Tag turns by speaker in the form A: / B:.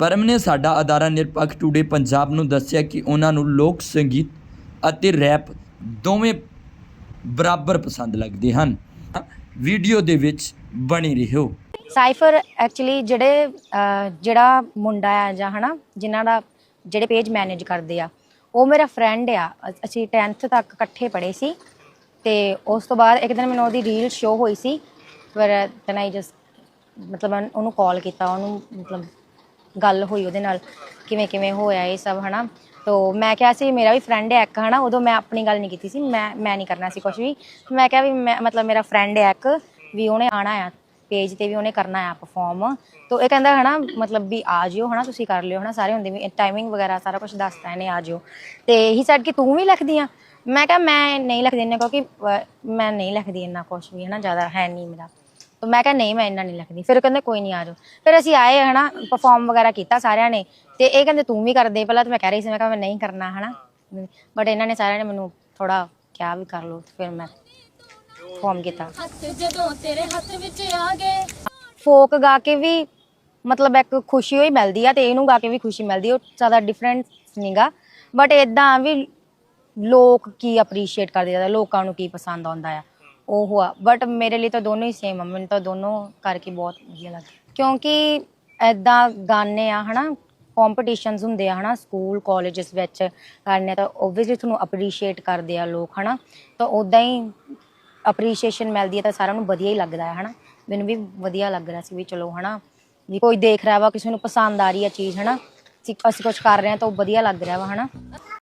A: ਪਰਮ ਨੇ ਸਾਡਾ ਅਦਾਰਾ ਨਿਰਪੱਖ ਟੂਡੇ ਪੰਜਾਬ ਨੂੰ ਦੱਸਿਆ ਕਿ ਉਹਨਾਂ ਨੂੰ ਲੋਕ ਸੰਗੀਤ ਅਤੇ ਰੈਪ ਦੋਵੇਂ ਬਰਾਬਰ ਪਸੰਦ ਲੱਗਦੇ ਹਨ। ਵੀਡੀਓ ਦੇ ਵਿੱਚ ਬਣੇ ਰਹੋ।
B: ਸਾਈਫਰ ਐਕਚੁਅਲੀ ਜਿਹੜੇ ਜਿਹੜਾ ਮੁੰਡਾ ਆ ਜਾਂ ਹਨਾ, ਜਿਨ੍ਹਾਂ ਦਾ ਜਿਹੜੇ ਪੇਜ ਮੈਨੇਜ ਕਰਦੇ ਆ, ਉਹ ਮੇਰਾ ਫਰੈਂਡ ਆ। ਅਸੀਂ 10th ਤੱਕ ਇਕੱਠੇ ਪੜ੍ਹੇ ਸੀ ਤੇ ਉਸ ਤੋਂ ਬਾਅਦ ਇੱਕ ਦਿਨ ਮੈਨੂੰ ਉਹਦੀ ਰੀਲ ਸ਼ੋ ਹੋਈ ਸੀ, ਪਰ ਦੈਨ ਆਈ ਜਸਟ ਮਤਲਬ ਉਹਨੂੰ ਕਾਲ ਕੀਤਾ, ਉਹਨੂੰ ਮਤਲਬ ਗੱਲ ਹੋਈ ਉਹਦੇ ਨਾਲ, ਕਿਵੇਂ ਕਿਵੇਂ ਹੋਇਆ ਇਹ ਸਭ, ਹਨਾ? ਤੋ ਮੈਂ ਕਿਹਾ ਸੀ, ਮੇਰਾ ਵੀ ਫਰੈਂਡ ਹੈ ਇੱਕ, ਹਨਾ? ਉਦੋਂ ਮੈਂ ਆਪਣੀ ਗੱਲ ਨਹੀਂ ਕੀਤੀ ਸੀ, ਮੈਂ ਮੈਂ ਨਹੀਂ ਕਰਨਾ ਸੀ ਕੁਝ ਵੀ। ਮੈਂ ਕਿਹਾ ਵੀ ਮੈਂ, ਮਤਲਬ ਮੇਰਾ ਫਰੈਂਡ ਹੈ ਇੱਕ, ਵੀ ਉਹਨੇ ਆਣਾ ਆ ਪੇਜ ਤੇ ਵੀ ਉਹਨੇ ਕਰਨਾ ਆ ਪਰਫਾਰਮ ਤੋ ਇਹ ਕਹਿੰਦਾ, ਹਨਾ, ਮਤਲਬ ਵੀ ਆ ਜਿਓ, ਹਨਾ? ਤੁਸੀਂ ਕਰ ਲਿਓ, ਹਨਾ? ਸਾਰੇ ਹੁੰਦੇ ਵੀ ਟਾਈਮਿੰਗ ਵਗੈਰਾ ਸਾਰਾ ਕੁਝ ਦੱਸਦਾ ਇਹਨੇ, ਆ ਜਿਓ। ਤੇ ਹੀ ਸੈਡ ਕਿ ਤੂੰ ਵੀ ਲਿਖਦੀ ਆ? ਮੈਂ ਕਿਹਾ, ਮੈਂ ਨਹੀਂ ਲਿਖਦੀ ਇੰਨਾ, ਕਿਉਂਕਿ ਮੈਂ ਨਹੀਂ ਲਿਖਦੀ ਇੰਨਾ ਕੁਝ ਵੀ, ਹਨਾ? ਜ਼ਿਆਦਾ ਹੈ ਨਹੀਂ ਮੇਰਾ। ਮੈਂ ਕਿਹਾ ਨਹੀਂ ਮੈਂ ਇੰਨਾ ਨਹੀਂ ਲਿਖਦੀ। ਫਿਰ ਉਹ ਕਹਿੰਦੇ ਕੋਈ ਨਹੀਂ ਆ ਜਾਓ। ਫਿਰ ਅਸੀਂ ਆਏ ਹਨਾ ਪਰਫਾਰਮ ਵਗੈਰਾ ਕੀਤਾ ਸਾਰਿਆਂ ਨੇ। ਤੇ ਇਹ ਕਹਿੰਦੇ ਤੂੰ ਵੀ ਕਰ ਦੇ ਪਹਿਲਾਂ। ਤਾਂ ਮੈਂ ਕਹਿ ਰਹੀ ਸੀ ਮੈਂ ਕਿਹਾ ਮੈਂ ਨਹੀਂ ਕਰਨਾ ਹਨਾ। ਬਟ ਇਹਨਾਂ ਨੇ ਸਾਰਿਆਂ ਨੇ ਮੈਨੂੰ ਥੋੜਾ ਕਿਹਾ ਵੀ ਕਰ ਲਓ ਫਿਰ ਮੈਂ ਪਰਫਾਰਮ ਕੀਤਾ।
C: ਹੱਥ ਜਦੋਂ ਤੇਰੇ ਹੱਥ ਵਿੱਚ ਆ ਗਏ।
B: ਫੋਕ ਗਾ ਕੇ ਵੀ ਮਤਲਬ ਇੱਕ ਖੁਸ਼ੀ ਹੋਈ ਮਿਲਦੀ ਆ ਤੇ ਇਹਨੂੰ ਗਾ ਕੇ ਵੀ ਖੁਸ਼ੀ ਮਿਲਦੀ ਉਹ ਜ਼ਿਆਦਾ ਡਿਫਰੈਂਸ ਨਹੀਂਗਾ ਬਟ ਇਦਾਂ ਵੀ ਲੋਕ ਕੀ ਅਪਰੀਸ਼ੀਏਟ ਕਰਦੇ ਜ਼ਿਆਦਾ ਲੋਕਾਂ ਨੂੰ ਕੀ ਪਸੰਦ ਆਉਂਦਾ ਆ। ਉਹ ਆ ਬਟ ਮੇਰੇ ਲਈ ਤਾਂ ਦੋਨੋਂ ਹੀ ਸੇਮ ਆ ਮੈਨੂੰ ਤਾਂ ਦੋਨੋਂ ਕਰਕੇ ਬਹੁਤ ਵਧੀਆ ਲੱਗਦਾ ਕਿਉਂਕਿ ਐਦਾਂ ਗਾਣੇ ਆ ਹਨਾ ਕੰਪੀਟੀਸ਼ਨਸ ਹੁੰਦੇ ਆ ਹਨਾ ਸਕੂਲ ਕਾਲਜਸ ਵਿੱਚ ਕਰਨੇ ਤਾਂ ਓਬਵੀਅਸਲੀ ਤੁਹਾਨੂੰ ਅਪਰੀਸ਼ੀਏਟ ਕਰਦੇ ਆ ਲੋਕ ਹਨਾ ਤਾਂ ਉਦਾਂ ਹੀ ਅਪਰੀਸ਼ੀਏਸ਼ਨ ਮਿਲਦੀ ਹੈ ਤਾਂ ਸਾਰਿਆਂ ਨੂੰ ਵਧੀਆ ਹੀ ਲੱਗਦਾ ਹੈ ਹਨਾ ਮੈਨੂੰ ਵੀ ਵਧੀਆ ਲੱਗ ਰਿਹਾ ਸੀ ਵੀ ਚਲੋ ਹਨਾ ਵੀ ਕੋਈ ਦੇਖ ਰਿਹਾ ਵਾ ਕਿਸੇ ਨੂੰ ਪਸੰਦ ਆ ਰਹੀ ਹੈ ਚੀਜ਼ ਹਨਾ ਅਸੀਂ ਅਸੀਂ ਕੁਝ ਕਰ ਰਹੇ ਹਾਂ ਤਾਂ ਉਹ ਵਧੀਆ ਲੱਗ ਰਿਹਾ ਵਾ ਹਨਾ